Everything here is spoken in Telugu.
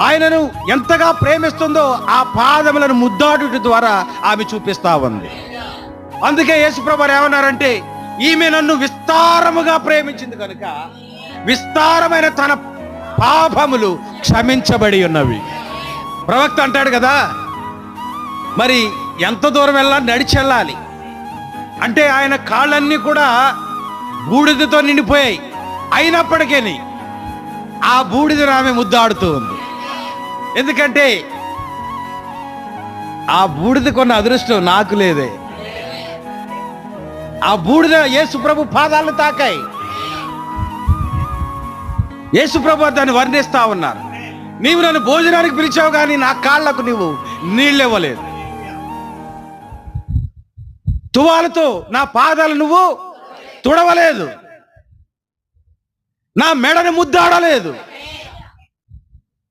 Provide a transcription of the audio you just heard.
ఆయనను ఎంతగా ప్రేమిస్తుందో ఆ పాదములను ముద్దాడుట ద్వారా ఆమె చూపిస్తా ఉంది. అందుకే యేసుప్రభారు ఏమన్నారంటే ఈమె నన్ను విస్తారముగా ప్రేమించింది కనుక విస్తారమైన తన పాపములు క్షమించబడి ఉన్నవి. ప్రవక్త అంటాడు కదా మరి ఎంత దూరం వెళ్ళాలి? నడిచి వెళ్ళాలి. అంటే ఆయన కాళ్ళన్నీ కూడా బూడిదతో నిండిపోయాయి. అయినప్పటికీ ఆ బూడిదను ఆమె ముద్దాడుతూ ఉంది. ఎందుకంటే ఆ బూడిద కొన్న అదృష్టం నాకు లేదే. ఆ బూడిద యేసుప్రభు పాదాలు పాదాలను తాకాయి. యేసుప్రభు దాన్ని వర్ణిస్తా ఉన్నారు. నీవు నన్ను భోజనానికి పిలిచావు కానీ నా కాళ్ళకు నీవు నీళ్ళు ఇవ్వలేదు తువాలతో నా పాదాలు నువ్వు తుడవలేదు. నా మెడను ముద్దాడలేదు.